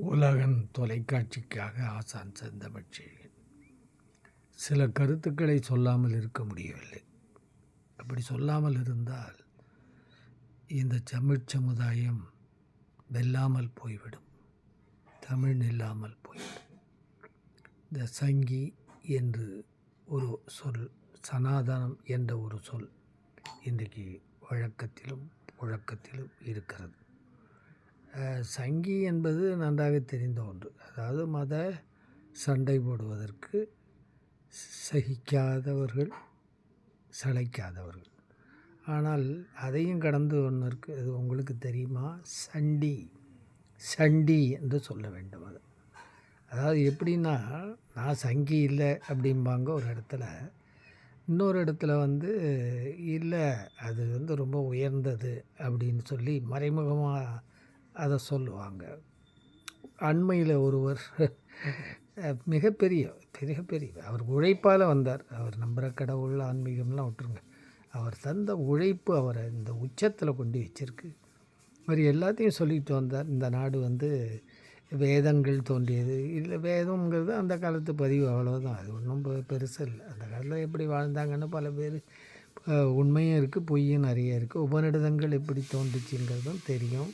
உலகன் தொலைக்காட்சிக்காக ஆசான் செந்தமிழ்ச்சி சில கருத்துக்களை சொல்லாமல் இருக்க முடியவில்லை. அப்படி சொல்லாமல் இருந்தால் இந்த தமிழ் சமுதாயம் வெல்லாமல் போய்விடும். தமிழ் நில்லாமல் போய்விடும். இந்த சங்கி என்று ஒரு சொல் சனாதனம் என்ற ஒரு சொல் இன்றைக்கு வழக்கத்திலும் புழக்கத்திலும் இருக்கிறது. சங்கி என்பது நன்றாக தெரிந்த ஒன்று. அதாவது மத சண்டை போடுவதற்கு சகிக்காதவர்கள் சளைக்காதவர்கள். ஆனால் அதையும் கடந்து ஒன்று இருக்குது அது உங்களுக்கு தெரியுமா? சண்டி சண்டி என்று சொல்ல வேண்டும் அது. அதாவது எப்படின்னா நான் சங்கி இல்லை அப்படிம்பாங்க ஒரு இடத்துல. இன்னொரு இடத்துல வந்து இல்லை அது வந்து ரொம்ப உயர்ந்தது அப்படின்னு சொல்லி மறைமுகமாக அதை சொல்லுவாங்க. அண்மையில் ஒருவர் மிகப்பெரிய மிகப்பெரிய மிகப்பெரிய அவர் உழைப்பால் வந்தார். அவர் நம்புகிற கடவுள் ஆன்மீகம்லாம் விட்டுருங்க. அவர் தந்த உழைப்பு அவரை இந்த உச்சத்தில் கொண்டு வச்சிருக்கு. அவர் எல்லாத்தையும் சொல்லிட்டு வந்தார். இந்த நாடு வந்து வேதங்கள் தோன்றியது. இல்லை வேதம்ங்கிறது அந்த காலத்து பதிவு அவ்வளோதான் அது ஒன்றும் பெருசு இல்லை. அந்த காலத்தில் எப்படி வாழ்ந்தாங்கன்னு பல பேர் உண்மையும் இருக்குது பொய்யும் நிறைய இருக்குது உபநிடதங்கள் எப்படி தோன்றுச்சுங்கிறதும் தெரியும்.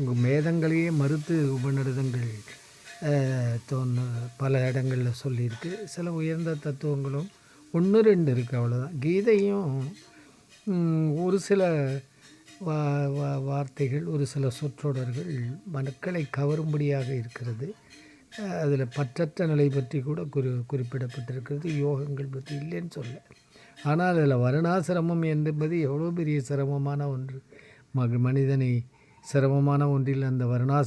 உங்கள் வேதங்களையே மறுத்து உபநிடதங்கள் தோணு பல இடங்களில் சொல்லியிருக்கு. சில உயர்ந்த தத்துவங்களும் ஒன்று ரெண்டு இருக்குது அவ்வளோதான் கீதையும் ஒரு சில வா வா வார்த்தைகள் ஒரு சில சொற்றொடர்கள் மக்களை கவரும்படியாக இருக்கிறது. அதில் பற்றற்ற நிலை பற்றி கூட குறி குறிப்பிடப்பட்டிருக்கிறது. யோகங்கள் பற்றி இல்லைன்னு சொல்ல. ஆனால் அதில் வருணாசிரமம் என்பது எவ்வளோ பெரிய சிரமமான ஒன்று. மக மனிதனை சிரமமான ஒன்றில் அந்த வருணாசிரமம்